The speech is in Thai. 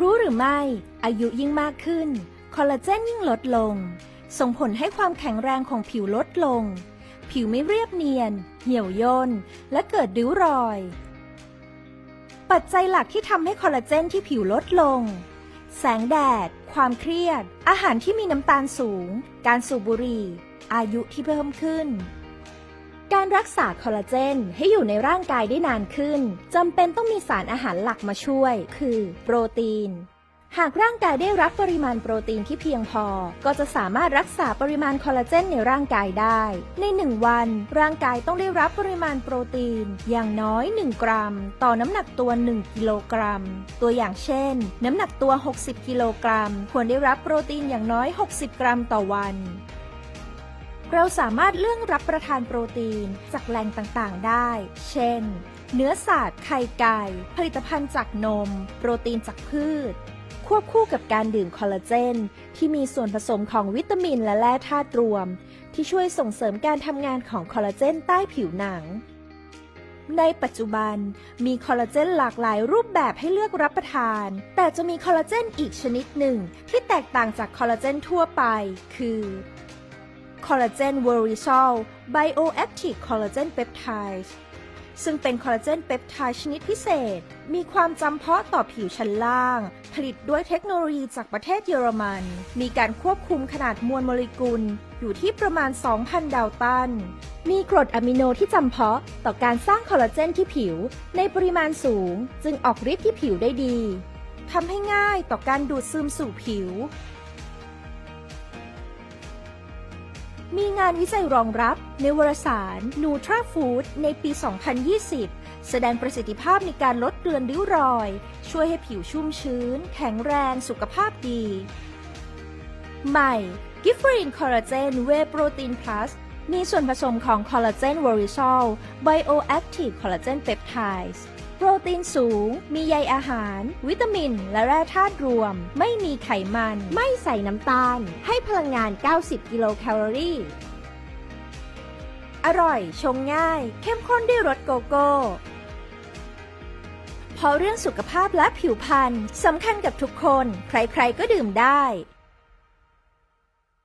รู้หรือไม่ อายุยิ่งมากขึ้น คอลลาเจนยิ่งลดลง ส่งผลให้ความแข็งแรงของผิวลดลง ผิวไม่เรียบเนียน เหี่ยวย่น และเกิดริ้วรอย ปัจจัยหลักที่ทำให้คอลลาเจนที่ผิวลดลง แสงแดด ความเครียด อาหารที่มีน้ำตาลสูง การสูบบุหรี่ อายุที่เพิ่มขึ้น การรักษาคอลลาเจนให้อยู่ในร่างกายได้นานขึ้นจำเป็นต้องมีสารอาหารหลักมาช่วย คือโปรตีน หากร่างกายได้รับปริมาณโปรตีนที่เพียงพอ ก็จะสามารถรักษาปริมาณคอลลาเจนในร่างกายได้ ใน 1 วัน ร่างกายต้องได้รับปริมาณโปรตีน อย่างน้อย 1 กรัม ต่อน้ำหนักตัว 1 กิโลกรัม ตัวอย่างเช่น น้ำหนักตัว 60 กิโลกรัม ควรได้รับโปรตีนอย่างน้อย 60 กรัมต่อวัน เราสามารถเลือกรับประทานโปรตีนจากแหล่งต่างๆ ได้ เช่น เนื้อสัตว์ ไข่ไก่ ผลิตภัณฑ์จากนม โปรตีนจากพืช ควบคู่กับการดื่มคอลลาเจน ที่มีส่วนผสมของวิตามินและแร่ธาตุรวม ที่ช่วยส่งเสริมการทำงานของคอลลาเจนใต้ผิวหนัง ในปัจจุบันมีคอลลาเจนหลากหลายรูปแบบให้เลือกรับประทาน แต่จะมีคอลลาเจนอีกชนิดหนึ่งที่แตกต่างจากคอลลาเจนทั่วไป คือ คอลลาเจนเวอริซอลไบโอแอคทีฟคอลลาเจนเปปไทด์ซึ่งเป็นคอลลาเจนเปปไทด์ชนิดพิเศษ มีความจำเพาะต่อผิวชั้นล่าง ผลิตด้วยเทคโนโลยีจากประเทศเยอรมัน มีการควบคุมขนาดมวลโมเลกุล อยู่ที่ประมาณ 2,000 ดาวตัน มีกรดอะมิโนที่จำเพาะต่อการสร้างคอลลาเจนที่ผิว ในปริมาณสูง จึงออกฤทธิ์ที่ผิวได้ดีทำให้ง่ายต่อการดูดซึมสู่ผิว มีงานวิจัยรองรับในวารสาร Nutra Food ในปี 2020 แสดงประสิทธิภาพในการลดเลือนริ้วรอย ช่วยให้ผิวชุ่มชื้น แข็งแรงสุขภาพดี ใหม่ g i f f r e n Collagen Whey Protein Plus มีส่วนผสมของคอลลาเจนวอริซอล Bioactive Collagen Peptides โปรตีนสูง มีใยอาหาร วิตามิน และแร่ธาตุรวม ไม่มีไขมัน ไม่ใส่น้ำตาล ให้พลังงาน 90 กิโลแคลอรี่ อร่อย ชงง่าย เข้มข้นด้วยรสโกโก้เพราะเรื่องสุขภาพและผิวพรรณสำคัญกับทุกคน ใครๆก็ดื่มได้